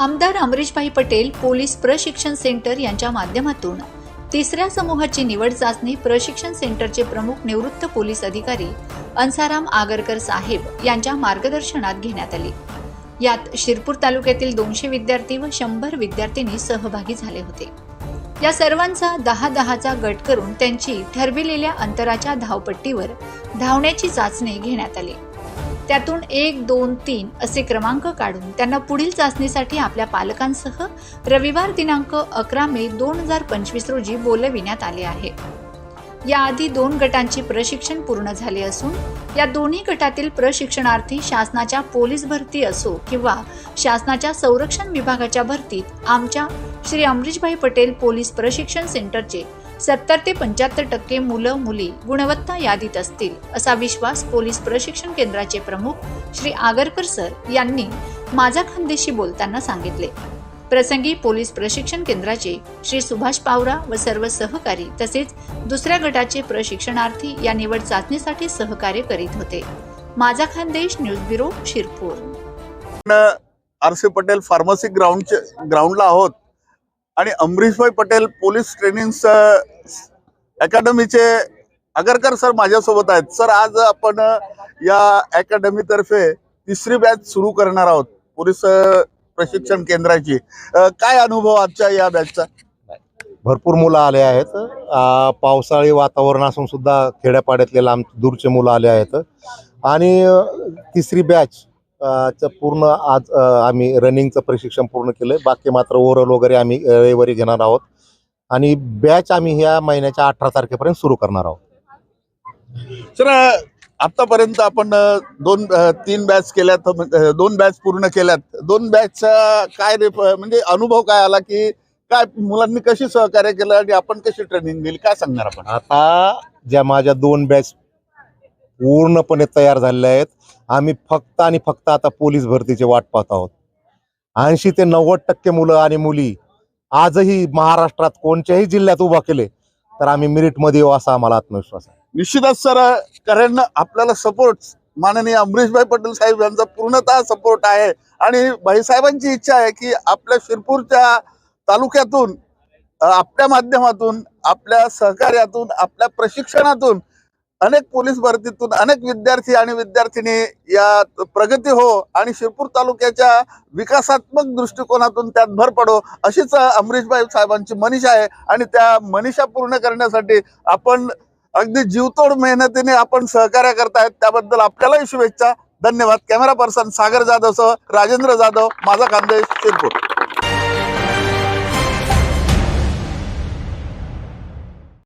आमदार अमरीशभाई पटेल पोलीस प्रशिक्षण सेंटर यांच्या माध्यमातून. तिसऱ्या समूहाची निवड चाचणी प्रशिक्षण सेंटरचे प्रमुख निवृत्त पोलीस अधिकारी अन्साराम आगरकर साहेब यांच्या मार्गदर्शनात घेण्यात आली. यात शिरपूर तालुक्यातील दोनशे विद्यार्थी व शंभर विद्यार्थिनी सहभागी झाले होते. या सर्वांचा दहा दहाचा गट करून त्यांची ठरविलेल्या अंतराच्या धावपट्टीवर धावण्याची चाचणी घेण्यात आली. त्यातून एक दोन तीन असे क्रमांक काढून त्यांना पुढील चाचणीसाठी आपल्या पालकांसह रविवार दिनांक अकरा मे दोन हजार पंचवीस रोजी बोलविण्यात आले आहे. याआधी दोन गटांची प्रशिक्षण पूर्ण झाले असून या दोन्ही गटातील प्रशिक्षणार्थी शासनाच्या पोलीस भरती असो किंवा शासनाच्या संरक्षण विभागाच्या भरतीत आमच्या श्री अमरीशभाई पटेल पोलीस प्रशिक्षण सेंटरचे सत्तर ते पंच्याहत्तर टक्के मुलं मुली गुणवत्ता यादीत असतील असा विश्वास पोलीस प्रशिक्षण केंद्राचे प्रमुख श्री आगरकर सर यांनी माझा खानदेशी बोलताना सांगितले. प्रसंगी पोलीस प्रशिक्षण केंद्राचे श्री सुभाष पावरा व सर्व सहकारी तसेच दुसऱ्या गटाचे प्रशिक्षणार्थी या निवड चाचणीसाठी सहकार्य करीत होते. माझा Khandesh news bureau Shirpur. R C Patel pharmacy ग्राउंडचे ग्राउंडला आहोत. आणि अमरीशभाई पटेल पोलीस ट्रेनिंग अकॅडमीचे आगरकर सर माझ्यासोबत आहेत. सर आज आपण या अकॅडमीतर्फे तिसरी बॅच सुरू करणार आहोत पोलीस प्रशिक्षण केंद्राची. काय अनुभव आजच्या या बॅचचा? भरपूर मुलं आले आहेत. पावसाळी वातावरण असून सुद्धा खेड्यापाड्यातले लांब दूरचे मुलं आले आहेत. आणि तिसरी बॅच चं पूर्ण आज आम्ही रनिंगचं प्रशिक्षण पूर्ण केलं बाकी मात्र ओव्हरऑल वगैरे आम्ही रविवारी घेणार आहोत. आणि बॅच आम्ही ह्या महिन्याच्या अठरा तारखेपर्यंत सुरू करणार आहोत. सर आतापर्यंत आपण दोन तीन बॅच केल्यात अ, दोन बॅच पूर्ण केल्यात. दोन बॅचचा काय रे म्हणजे अनुभव काय आला की काय मुलांनी कशी सहकार्य केलं आणि आपण कशी ट्रेनिंग दिली काय सांगणार आपण? आता ज्या माझ्या दोन बॅच पूर्णपणे तयार झालेल्या आहेत आम्ही फक्त आणि फक्त आता पोलीस भरतीची वाट पाहत आहोत. ऐंशी ते नव्वद टक्के मुलं आणि मुली आजही महाराष्ट्रात कोणत्याही जिल्ह्यात उभा केले तर आम्ही मिरिटमध्ये येऊ असा आम्हाला आत्मविश्वास आहे. निश्चितच सर कारण आपल्याला सपोर्ट माननीय अमरीशभाई पटेल साहेब यांचा पूर्णतः सपोर्ट आहे. आणि भाईसाहेबांची इच्छा आहे की आपल्या शिरपूरच्या तालुक्यातून आपल्या माध्यमातून आपल्या सहकार्यातून आपल्या प्रशिक्षणातून अनेक पोलीस भरतीतून अनेक विद्यार्थी आणि विद्यार्थिनी या प्रगती हो आणि शिरपूर तालुक्याच्या विकासात्मक दृष्टिकोनातून त्यात भर पडो अशीच अमरीशबाई साहेबांची मनीषा आहे. आणि त्या मनीषा पूर्ण करण्यासाठी आपण अगदी जीवतोड मेहनतीने आपण सहकार्य करतायत. त्याबद्दल आपल्यालाही शुभेच्छा. धन्यवाद. कॅमेरा पर्सन सागर जाधव सह राजेंद्र जाधव. माझा खानदेश शिरपूर.